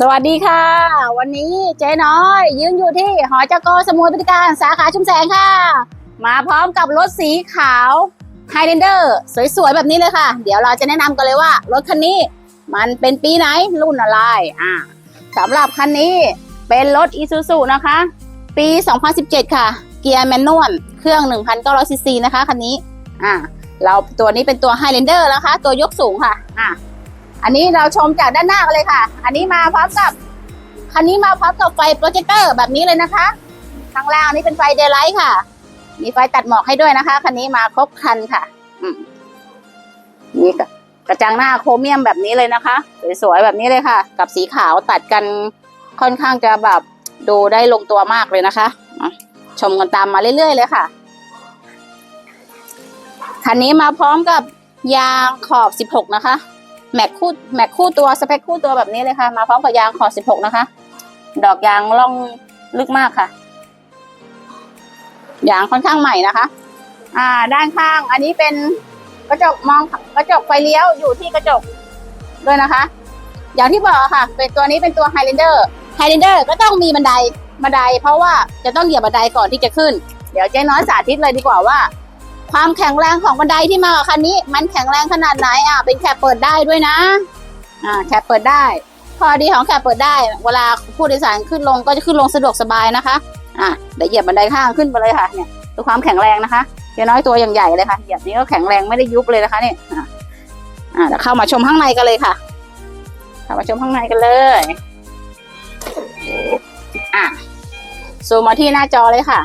สวัสดีค่ะ วันนี้เจ๊น้อย ยืนอยู่ที่หอจกสมุทรปราการสาขาชุมแสงค่ะ มาพร้อมกับรถสีขาวไฮเ l นเดอร์สวยๆ แบบนี้เลยค่ะ เดี๋ยวเราจะแนะนำกันเลยว่า รถคันนี้มันเป็นปีไหนรุ่นอะไรอ่าสำหรับคันนี้เป็นรถ i s u z u นะคะ ปี 2017 ค่ะ เกียร์แมนนวลเครื่อง 1,900ซีซีนะคะคันนี้อ่าเราตัวนี้เป็นตัวไฮเ l นเดอร์นะคะ ตัวยกสูงค่ะอ่า อันนี้เราชมจากด้านหน้ากันเลยค่ะ อันนี้มาพร้อมกับคันนี้มาพร้อมกับไฟโปรเจคเตอร์แบบนี้เลยนะคะ ข้างล่างนี่เป็นไฟเดย์ไลท์ค่ะ มีไฟตัดหมอกให้ด้วยนะคะคันนี้มาครบคันค่ะอืมนี่กระกระจังหน้าโครเมียมแบบนี้เลยนะคะ สวยๆแบบนี้เลยค่ะ กับสีขาวตัดกันค่อนข้างจะแบบดูได้ลงตัวมากเลยนะคะอะชมกันตามมาเรื่อยๆเลยค่ะคันนี้มาพร้อมกับยางขอบ 16 นะคะ แม็กคู่แม็กคู่ตัวสเปคคู่ตัวแบบนี้เลยค่ะ มาพร้อมกับยางขอบ16 นะคะ ดอกยางล่องลึกมากค่ะ ยางค่อนข้างใหม่นะคะ อ่า ด้านข้างอันนี้เป็นกระจกมองกระจกไฟเลี้ยวอยู่ที่กระจกด้วยนะคะ อย่างที่บอกค่ะ เป็นตัวนี้เป็นตัวไฮ l ลนเดอร์ไฮ l ลนเดอร์ก็ต้องมีบันไดบันได เพราะว่าจะต้องเหยียบบันไดก่อนที่จะขึ้น เดี๋ยวเจ๊น้อยสาธิตเลยดีกว่าว่า ความแข็งแรงของบันไดที่มากับคันนี้ มันแข็งแรงขนาดไหนอะเป็นแคปเปิดได้ด้วยนะ อ่าแคปเปิดได้ข้อดีของแคปเปิดได้ เวลาผู้โดยสารขึ้นลงก็จะขึ้นลงสะดวกสบายนะคะอ่าเดี๋ยวเหยียบบันไดข้างขึ้นไปเลยค่ะเนี่ยดูความแข็งแรงนะคะเจ๊น้อยตัวอย่างใหญ่เลยค่ะเหยียบนี้ก็แข็งแรงไม่ได้ยุบเลยนะคะเนี่ยอ่าอ่าเดี๋ยวเข้ามาชมข้างในกันเลยค่ะเข้ามาชมข้างในกันเลยอ่าซูมมาที่หน้าจอเลยค่ะ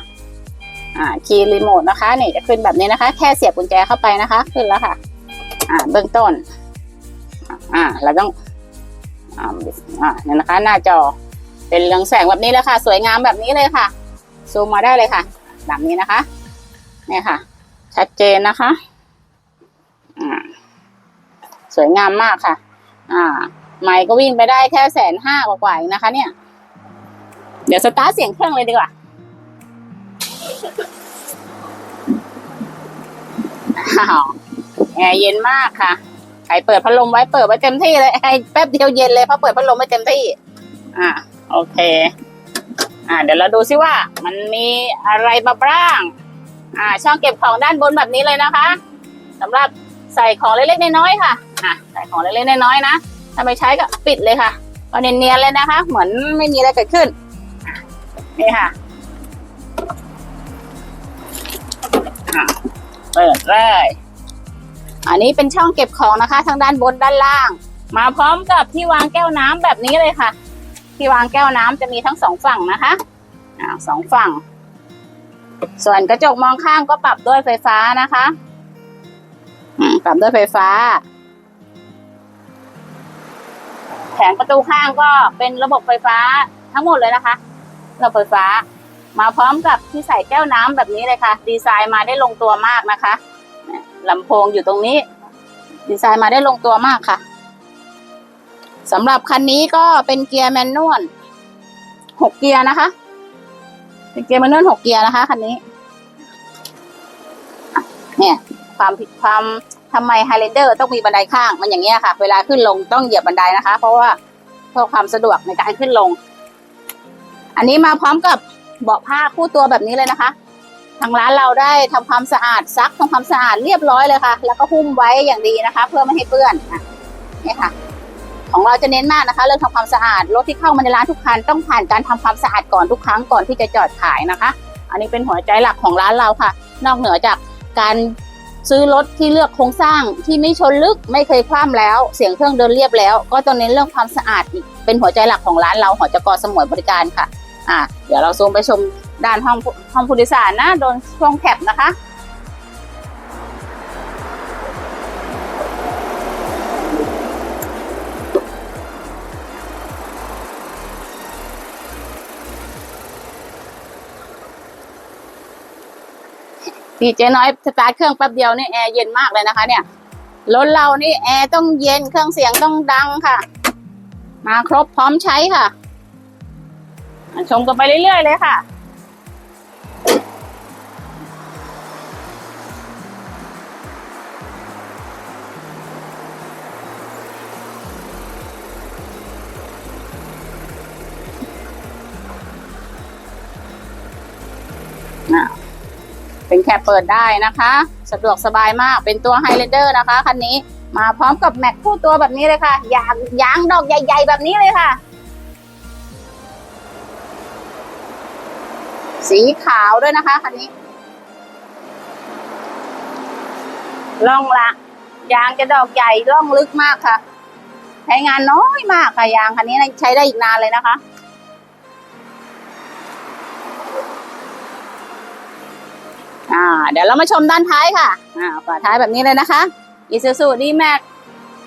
อ่าคีย์รีโมทนะคะนี่จะขึ้นแบบนี้นะคะ แค่เสียบกุญแจเข้าไปนะคะ ขึ้นแล้วค่ะ อ่าเบื้องต้น อ่าเราต้องอ่าเนี่ยนะคะ หน้าจอเป็นเรืองแสงแบบนี้เลยค่ะ สวยงามแบบนี้เลยค่ะ ซูมมาได้เลยค่ะแบบนี้นะคะเนี่ยค่ะ ชัดเจนนะคะอ่าสวยงามมากค่ะ อ่าไมค์ก็วิ่งไปได้แค่แสนห้ากว่าๆนะคะ เนี่ย เดี๋ยวสตาร์ทเสียงเครื่องเลยดีกว่า อ้าวแอร์เย็นมากค่ะใครเปิดพัดลมไว้เปิดไว้เต็มที่เลยให้แป๊บเดียวเย็นเลยเพราะเปิดพัดลมไว้เต็มที่ อ่าโอเค อ่า เดี๋ยวเราดูซิว่า มันมีอะไรมาบ้าง อ่า ช่องเก็บของด้านบนแบบนี้เลยนะคะสำหรับใส่ของเล็กๆน้อยๆค่ะ อ่าใส่ของเล็กๆน้อยๆนะถ้าไม่ใช้ก็ปิดเลยค่ะก็เนียนๆเลยนะคะ เหมือนไม่มีอะไรเกิดขึ้นนี่ค่ะ อะเปิดเลยอันนี้เป็นช่องเก็บของนะคะทางด้านบนด้านล่าง มาพร้อมกับที่วางแก้วน้ำแบบนี้เลยค่ะ ที่วางแก้วน้ำจะมีทั้งสองฝั่งนะคะอ่าสองฝั่ง ส่วนกระจกมองข้างก็ปรับด้วยไฟฟ้านะคะปรับด้วยไฟฟ้า แผงประตูข้างก็เป็นระบบไฟฟ้าทั้งหมดเลยนะคะระบบไฟฟ้า มาพร้อมกับที่ใส่แก้วน้ำแบบนี้เลยค่ะ ดีไซน์มาได้ลงตัวมากนะคะลำโพงอยู่ตรงนี้ ดีไซน์มาได้ลงตัวมากค่ะสำหรับคันนี้ก็เป็นเกียร์แมนนวลหกเกียร์นะคะ เป็นเกียร์แมนนวลหกเกียร์นะคะคันนี้เนี่ยความผิดความทำไมไฮเลนเดอร์ต้องมีบันไดข้างมันอย่างเงี้ยค่ะ เวลาขึ้นลงต้องเหยียบบันไดนะคะ เพราะว่าเพื่อความสะดวกในการขึ้นลง อันนี้มาพร้อมกับ เบาะผ้าคู่ตัวแบบนี้เลยนะคะ ทางร้านเราได้ทำความสะอาดซักทำความสะอาดเรียบร้อยเลยค่ะ แล้วก็หุ้มไว้อย่างดีนะคะ เพื่อไม่ให้เปื้อนนี่ค่ะ ของเราจะเน้นมากนะคะ เรื่องทำความสะอาดรถที่เข้ามาในร้านทุกคันต้องผ่านการทำความสะอาดก่อนทุกครั้งก่อนที่จะจอดขายนะคะ อันนี้เป็นหัวใจหลักของร้านเราค่ะ นอกเหนือจากการซื้อรถที่เลือกโครงสร้างที่ไม่ชนลึกไม่เคยคว่ำแล้ว เสียงเครื่องเดินเรียบแล้ว ก็ต้องเน้นเรื่องความสะอาดอีกเป็นหัวใจหลักของร้านเราหอจกสมวยบริการค่ะ อ่าเดี๋ยวเราซูมไปชมด้านห้องห้องผู้โดยสารนะโดนช่วงแคปนะคะพี่เจน้อยสตาร์ทเครื่องแป๊บเดียวนี่แอร์เย็นมากเลยนะคะ เนี่ยรถเรานี่แอร์ต้องเย็นเครื่องเสียงต้องดังค่ะ มาครบพร้อมใช้ค่ะ ชมกันไปเรื่อยๆเลยค่ะ เป็นแคปเปิดได้นะคะ สะดวกสบายมากเป็นตัวไฮเลเดอร์นะคะคันนี้มาพร้อมกับแม็กคู่ตัวแบบนี้เลยค่ะยางยางดอกใหญ่ ๆ แบบนี้เลยค่ะ สีขาวด้วยนะคะคันนี้ล่องละ ยางจะดอกใหญ่ล่องลึกมากค่ะ ใช้งานน้อยมากค่ะยางคันนี้ใช้ได้อีกนานเลยนะคะอ่าเดี๋ยวเรามาชมด้านท้ายค่ะ อ่าฝาท้ายแบบนี้เลยนะคะ Isuzu D-Max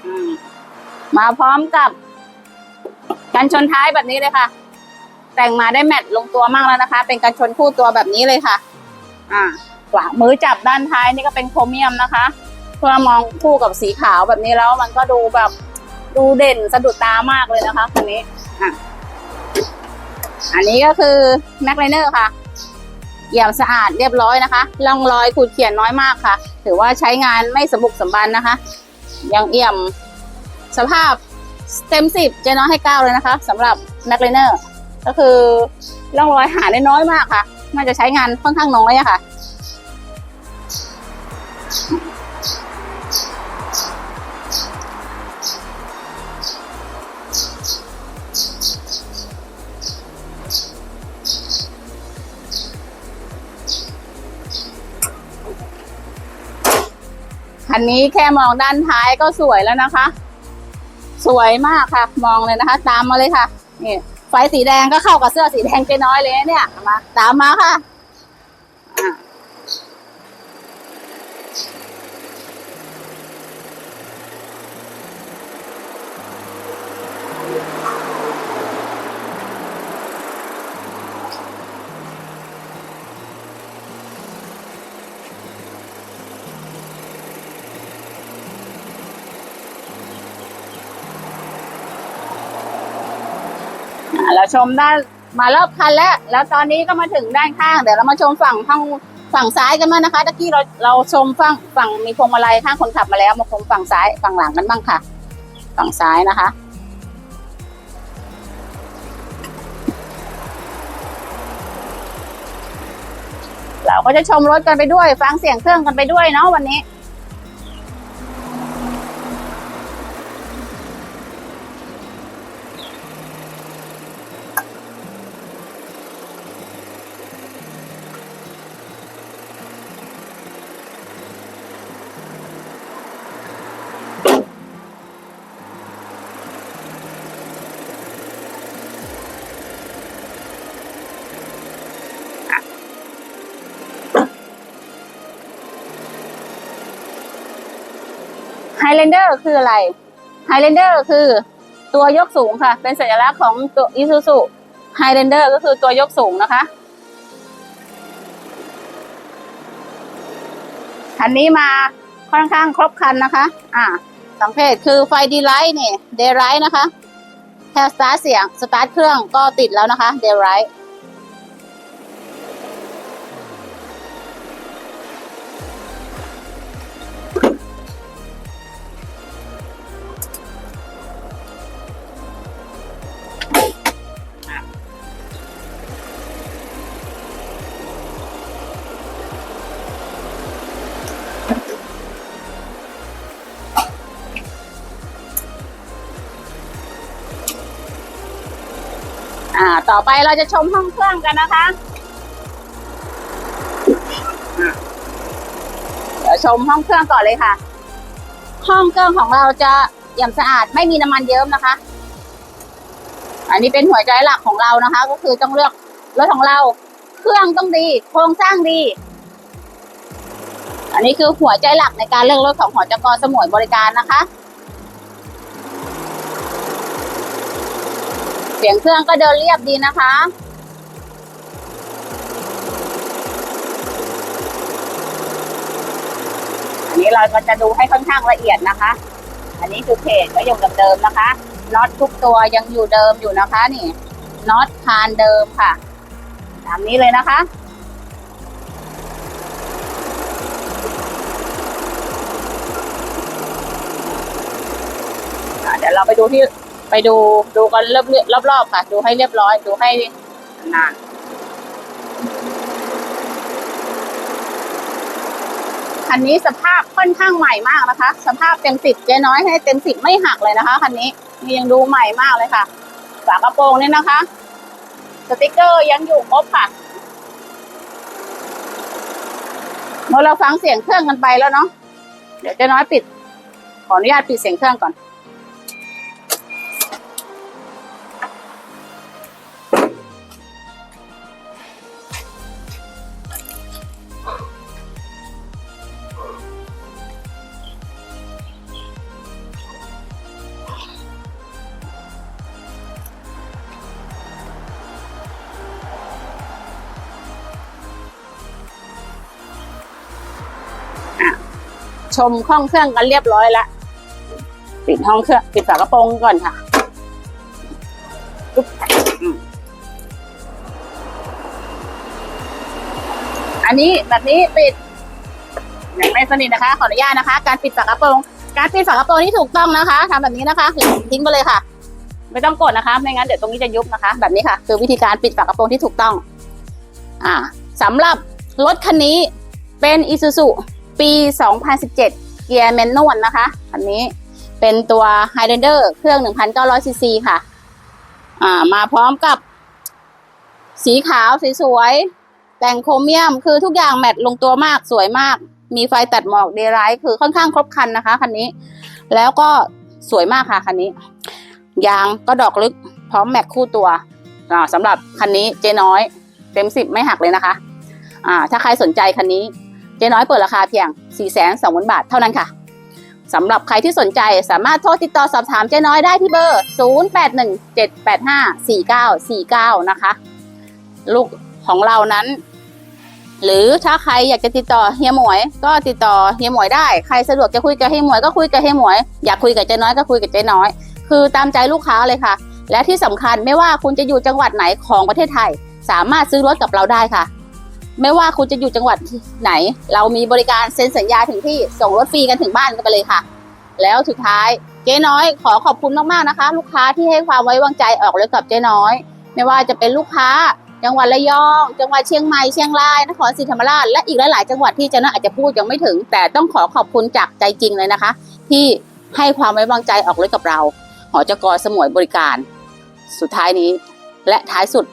อืมมาพร้อมกับกันชนท้ายแบบนี้เลยค่ะ แต่งมาได้แมทลงตัวมากแล้วนะคะ เป็นกันชนคู่ตัวแบบนี้เลยค่ะ อ่าขวามือจับด้านท้ายนี่ก็เป็นโครเมียมนะคะเพื่อมองคู่กับสีขาวแบบนี้แล้วมันก็ดูแบบดูเด่นสะดุดตามากเลยนะคะคันนี้อะอันนี้ก็คือแม็กไลเนอร์ค่ะเอี่ยมสะอาดเรียบร้อยนะคะร่องรอยขูดเขียนน้อยมากค่ะ ถือว่าใช้งานไม่สมบุกสมบันนะคะ ยังเอี่ยมสภาพเต็มสิบเจะน้อยให้เก้าเลยนะคะสำหรับแม็กไลเนอร์ ก็คือร่องรอยหาได้น้อยมากค่ะน่าจะใช้งานค่อนข้างน้อยอะค่ะ คันนี้แค่มองด้านท้ายก็สวยแล้วนะคะ สวยมากค่ะ มองเลยนะคะ ตามมาเลยค่ะนี่ ไฟสีแดงก็เข้ากับเสื้อสีแดงเจ๊น้อยเลยเนี่ยมาตามมาค่ะ อะเราชมด้านมารอบคันแล้ว แล้วตอนนี้ก็มาถึงด้านข้าง เดี๋ยวเรามาชมฝั่งข้างฝั่งซ้ายกันบ้างนะคะตะกี้เราเราชมฝั่งฝั่งมีพวงมาลัยข้างคนขับมาแล้วมาชมฝั่งซ้ายฝั่งหลังกันบ้างค่ะ ฝั่งซ้ายนะคะ เราก็จะชมรถกันไปด้วย ฟังเสียงเครื่องกันไปด้วยเนาะวันนี้ ไฮ g ลนเดอร์คืออะไรไฮ g ลนเดอร์คือตัวยกสูงค่ะ เป็นสัญลักษณ์ของตัวอิซูซุไฮ g ลนเดอร์ก็คือตัวยกสูงนะคะคันนี้มาค่อนข้างครบคันนะคะ อ่า สังเกตคือไฟดีไลท์เนี่ยเดย์ไรท์นะคะแค่สตาร์ทเสียงสตาร์ทเครื่องก็ติดแล้วนะคะเดย์ไรท์ ไปเราจะชมห้องเครื่องกันนะคะ เดี๋ยวชมห้องเครื่องก่อนเลยค่ะ ห้องเครื่องของเราจะเอี่ยมสะอาดไม่มีน้ำมันเยิ้มนะคะ อันนี้เป็นหัวใจหลักของเรานะคะ ก็คือต้องเลือกรถของเรา เครื่องต้องดี โครงสร้างดี อันนี้คือหัวใจหลักในการเลือกรถของหอจกสมุยบริการนะคะ สียงเครื่องก็เดินเรียบดีนะคะ อันนี้เราก็จะดูให้ค่อนข้างละเอียดนะคะ อันนี้คือเพจก็ยังเดิมนะคะน็อตทุกตัวยังอยู่เดิมอยู่นะคะ นี่น็อตคานเดิมค่ะ ตามนี้เลยนะคะอะเดี๋ยวเราไปดูที่ ไปดูดูกันรอบรอบๆค่ะ ดูให้เรียบร้อย ดูให้นานคันนี้สภาพค่อนข้างใหม่มากนะคะ สภาพเต็มสิบเจ๊น้อยให้เต็มสิบไม่หักเลยนะคะคันนี้นี่ยังดูใหม่มากเลยค่ะฝากระโปรงเนี่ยนะคะ สติกเกอร์ยังอยู่ครบค่ะเมื่อเราฟังเสียงเครื่องกันไปแล้วเนาะเดี๋ยวเจ๊น้อยปิด ขออนุญาตปิดเสียงเครื่องก่อน ชมห้องเครื่องกันเรียบร้อยแล้วปิดห้องเครื่องปิดฝากระโปรงก่อนค่ะอันนี้แบบนี้ปิดยังไม่สนิทนะคะ ขออนุญาตนะคะ การปิดฝากระโปรงการปิดฝากระโปรงที่ถูกต้องนะคะทำแบบนี้นะคะทิ้งไปเลยค่ะ ไม่ต้องกดนะคะ ไม่งั้นเดี๋ยวตรงนี้จะยุบนะคะ แบบนี้ค่ะ คือวิธีการปิดฝากระโปรงที่ถูกต้อง อ่าสำหรับรถคันนี้เป็น Isuzu ปี 2017 เกียร์แมนนวลนะคะอันนี้เป็นตัว Highlander เครื่อง 1,900 ซีซีค่ะ อ่า มาพร้อมกับ สีขาวสสวยๆ แต่งโครเมียม คือทุกอย่างแมทลงตัวมากสวยมาก มีไฟตัดหมอกเดย์ไลท์คือค่อนข้างครบครันนะคะคันนี้ แล้วก็สวยมากค่ะคันนี้ ยางก็ดอกลึกพร้อมแม็กคู่ตัวอ่าสำหรับคันนี้เจ๊น้อย เต็มสิบไม่หักเลยนะคะ อ่า ถ้าใครสนใจคันนี้ เจ๊น้อยเปิดราคาเพียง 4 2 0 0 0 0 บาทเท่านั้นค่ะสำหรับใครที่สนใจสามารถโทรติดต่อสอบถามเจ๊น้อยได้ที่เบอร์ 0817854949 นะคะ ลูกของเรานั้น หรือถ้าใครอยากจะติดต่อเฮียหมวย ก็ติดต่อเฮียหมวยได้ ใครสะดวกจะคุยกับเฮียหมวยก็คุยกับเฮียหมวย อยากคุยกับเจ๊น้อยก็คุยกับเจ๊น้อย คือตามใจลูกค้าเลยค่ะ และที่สำคัญไม่ว่าคุณจะอยู่จังหวัดไหนของประเทศไทย สามารถซื้อรถกับเราได้ค่ะ ไม่ว่าคุณจะอยู่จังหวัดไหน เรามีบริการเซ็นสัญญาถึงที่ส่งรถฟรีกันถึงบ้านกันไปเลยค่ะ แล้วสุดท้ายเจ๊น้อยขอขอบคุณมากๆนะคะ ลูกค้าที่ให้ความไว้วางใจออกรถกับเจ๊น้อย ไม่ว่าจะเป็นลูกค้า จังหวัดระยอง จังหวัดเชียงใหม่เชียงรายนครศรีธรรมราชและอีกหลายๆจังหวัดที่เจ๊น้อยอาจจะพูดยังไม่ถึง แต่ต้องขอขอบคุณจากใจจริงเลยนะคะ ที่ให้ความไว้วางใจออกรถกับเรา หอจกสมวยบริการ สุดท้ายนี้ และท้ายสุด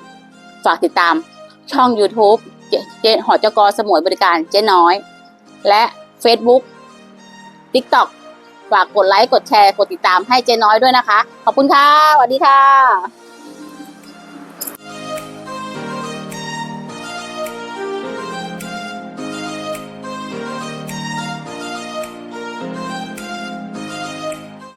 ฝากติดตามช่อง YouTube เจเจหอจกสมวยบริการเจ๊น้อย และ Facebook TikTok ฝากกดไลค์ กดแชร์ กดติดตามให้เจ๊น้อยด้วยนะคะ ขอบคุณค่ะ สวัสดีค่ะ